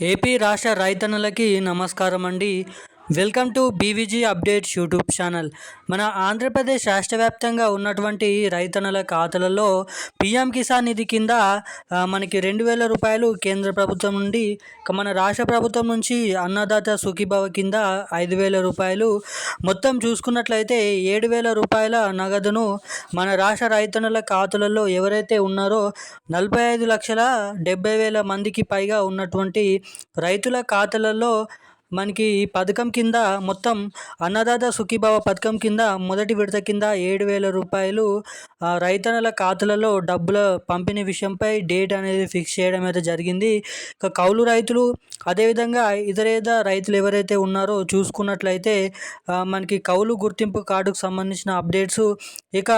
AP రాష్ట్ర రైతన్నలకి నమస్కారం అండి welcome to BVG updates YouTube channel. మన ఆంధ్రప్రదేశ్ రాష్ట్ర వ్యాప్తంగా ఉన్నటువంటి రైతన్నల ఖాతాలలో పీఎం కిసాన్ నిధి కింద మనకి రెండు వేల రూపాయలు కేంద్ర ప్రభుత్వం నుండి మన రాష్ట్ర ప్రభుత్వం నుంచి అన్నదాత సుఖీభవ కింద ఐదు వేల రూపాయలు. మొత్తం చూసుకున్నట్లయితే ఏడు వేల రూపాయల నగదును మన రాష్ట్ర రైతన్నుల ఖాతాలలో ఎవరైతే ఉన్నారో నలభై ఐదు లక్షల డెబ్బై వేల మందికి పైగా ఉన్నటువంటి రైతుల ఖాతాలలో మనకి ఈ పథకం కింద మొత్తం అన్నదాత సుఖీభావ పథకం కింద మొదటి విడత కింద ఏడు వేల రూపాయలు రైతన్నల ఖాతాలలో డబ్బుల పంపిణీ విషయంపై డేట్ అనేది ఫిక్స్ చేయడం అయితే జరిగింది. ఇక కౌలు రైతులు అదేవిధంగా ఇతరేద రైతులు ఎవరైతే ఉన్నారో చూసుకున్నట్లయితే మనకి కౌలు గుర్తింపు కార్డుకు సంబంధించిన అప్డేట్స్ ఇక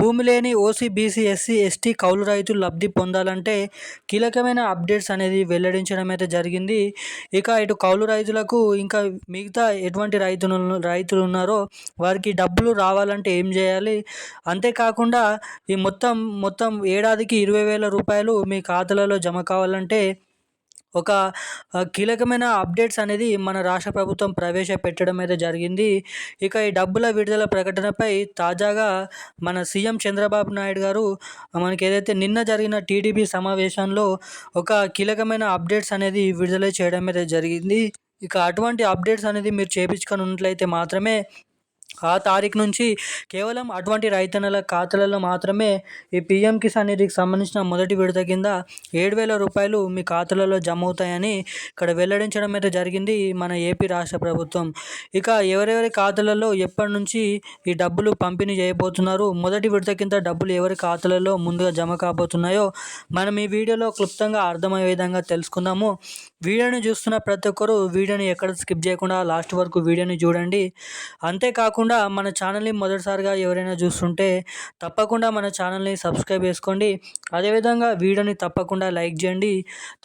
భూమి లేని ఓసీ బీసీ ఎస్సీ ఎస్టీ కౌలు రైతులు లబ్ధి పొందాలంటే కీలకమైన అప్డేట్స్ అనేది వెల్లడించడం అయితే జరిగింది. ఇక ఇటు కౌలు రైతులు రైతులకు ఇంకా మిగతా ఎటువంటి రైతులు రైతులు ఉన్నారో వారికి డబ్బులు రావాలంటే ఏం చేయాలి? అంతేకాకుండా ఈ మొత్తం మొత్తం ఏడాదికి ఇరవై వేల రూపాయలు మీ ఖాతాలలో జమ కావాలంటే ఒక కీలకమైన అప్డేట్స్ అనేది మన రాష్ట్ర ప్రభుత్వం ప్రవేశపెట్టడం అయితే జరిగింది. ఇక ఈ డబ్బుల విడుదల ప్రకటనపై తాజాగా మన సీఎం చంద్రబాబు నాయుడు గారు మనకి ఏదైతే నిన్న జరిగిన టీడీపీ సమావేశంలో ఒక కీలకమైన అప్డేట్స్ అనేది విడుదల చేయడం అయితే జరిగింది. ఇక అటువంటి అప్డేట్స్ అనేది మీరు చేయించుకొని ఉన్నట్లయితే మాత్రమే ఆ తారీఖు నుంచి కేవలం అటువంటి రైతన్నల ఖాతాలలో మాత్రమే ఈ పిఎం కిసాన్ నిధికి సంబంధించిన మొదటి విడత కింద ఏడు వేల రూపాయలు మీ ఖాతాలలో జమ అవుతాయని ఇక్కడ వెల్లడించడం అయితే జరిగింది మన ఏపీ రాష్ట్ర ప్రభుత్వం. ఇక ఎవరెవరి ఖాతాలలో ఎప్పటి నుంచి ఈ డబ్బులు పంపిణీ చేయబోతున్నారు మొదటి విడత కింద డబ్బులు ఎవరి ఖాతాలలో ముందుగా జమ కాబోతున్నాయో మనం ఈ వీడియోలో క్లుప్తంగా అర్థమయ్యే విధంగా తెలుసుకుందాము. వీడియోని చూస్తున్న ప్రతి ఒక్కరు వీడియోని ఎక్కడ స్కిప్ చేయకుండా లాస్ట్ వరకు వీడియోని చూడండి. అంతేకాకుండా తప్పకుండా మన ఛానల్ని మొదటిసారిగా ఎవరైనా చూస్తుంటే తప్పకుండా మన ఛానల్ని సబ్స్క్రైబ్ చేసుకోండి. అదేవిధంగా వీడియోని తప్పకుండా లైక్ చేయండి.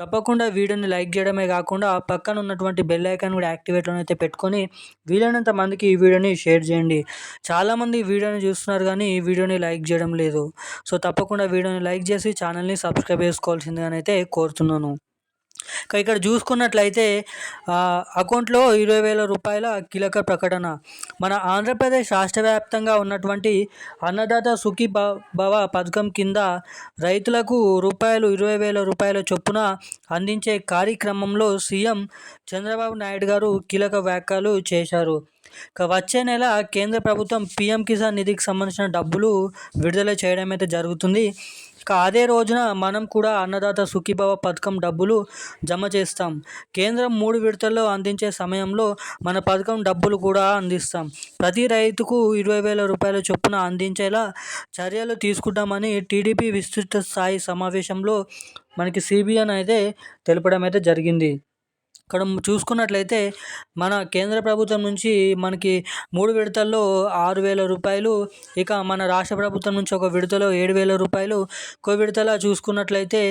తప్పకుండా వీడియోని లైక్ చేయడమే కాకుండా పక్కన ఉన్నటువంటి బెల్ ఐకాన్ కూడా యాక్టివేట్లో అయితే పెట్టుకొని వీలైనంత మందికి ఈ వీడియోని షేర్ చేయండి. చాలామంది వీడియోని చూస్తున్నారు కానీ ఈ వీడియోని లైక్ చేయడం లేదు. సో తప్పకుండా వీడియోని లైక్ చేసి ఛానల్ని సబ్స్క్రైబ్ చేసుకోవాల్సిందిగానైతే కోరుతున్నాను. ఇక్కడ చూసుకున్నట్లయితే అకౌంట్లో ఇరవై వేల రూపాయల కీలక ప్రకటన. మన ఆంధ్రప్రదేశ్ రాష్ట్ర వ్యాప్తంగా ఉన్నటువంటి అన్నదాత సుఖీ భవ పథకం కింద రైతులకు రూపాయలు ఇరవై వేల రూపాయల చొప్పున అందించే కార్యక్రమంలో సీఎం చంద్రబాబు నాయుడు గారు కీలక వ్యాఖ్యలు చేశారు. వచ్చే నెల కేంద్ర ప్రభుత్వం పీఎం కిసాన్ నిధికి సంబంధించిన డబ్బులు విడుదల చేయడం అయితే జరుగుతుంది. అదే రోజున మనం కూడా అన్నదాత సుఖీభవ పథకం డబ్బులు జమ చేస్తాం. కేంద్రం మూడు విడతల్లో అందించే సమయంలో మన పథకం డబ్బులు కూడా అందిస్తాం. ప్రతి రైతుకు ఇరవై వేల రూపాయల చొప్పున అందించేలా చర్యలు తీసుకుంటామని టీడీపీ విస్తృత స్థాయి సమావేశంలో మనకి సిబిఎన్ అయితే తెలపడం అయితే జరిగింది. ఇక్కడ చూసుకున్నట్లయితే మన కేంద్ర ప్రభుత్వం నుంచి మనకి మూడు విడతల్లో ఆరు వేల రూపాయలు ఇక మన రాష్ట్ర ప్రభుత్వం నుంచి ఒక విడతలో ఏడు వేల రూపాయలు. ఇంకో విడతల చూసుకున్నట్లయితే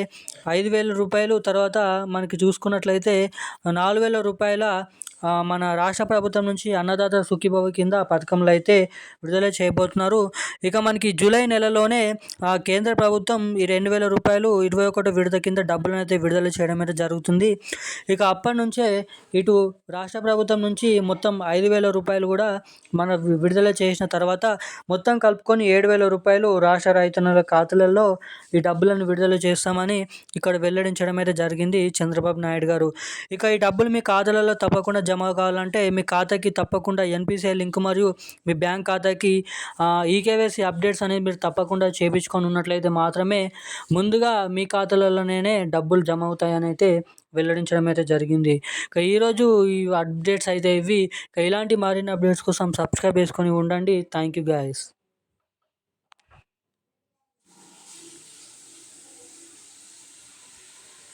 ఐదు వేల రూపాయలు తర్వాత మనకి చూసుకున్నట్లయితే నాలుగు వేల రూపాయల మన రాష్ట్ర ప్రభుత్వం నుంచి అన్నదాత సుఖీభవ కింద పథకంలో అయితే విడుదల చేయబోతున్నారు. ఇక మనకి జూలై నెలలోనే కేంద్ర ప్రభుత్వం ఈ రెండు వేల రూపాయలు ఇరవై ఒకటి విడత కింద డబ్బులను అయితే విడుదల చేయడం అయితే జరుగుతుంది. ఇక అప్పటి నుంచే ఇటు రాష్ట్ర ప్రభుత్వం నుంచి మొత్తం ఐదు వేల రూపాయలు కూడా మన విడుదల చేసిన తర్వాత మొత్తం కలుపుకొని ఏడు వేల రూపాయలు రాష్ట్ర రైతన్నుల ఖాతాలలో ఈ డబ్బులను విడుదల చేస్తామని ఇక్కడ వెల్లడించడం అయితే జరిగింది చంద్రబాబు నాయుడు గారు. ఇక ఈ డబ్బులు మీ ఖాతాలలో తప్పకుండా జమ కావాలంటే మీ ఖాతాకి తప్పకుండా ఎన్పిసిఐ లింక్ మరియు మీ బ్యాంక్ ఖాతాకి ఈకేవైసీ అప్డేట్స్ అనేది మీరు తప్పకుండా చేయించుకొని ఉన్నట్లయితే మాత్రమే ముందుగా మీ ఖాతాలలోనే డబ్బులు జమ అవుతాయని అయితే వెల్లడించడం అయితే జరిగింది. ఇక ఈరోజు ఈ అప్డేట్స్ అయితే ఇవి. ఇలాంటి మరిన్ని అప్డేట్స్ కోసం సబ్స్క్రైబ్ చేసుకొని ఉండండి. Thank you guys.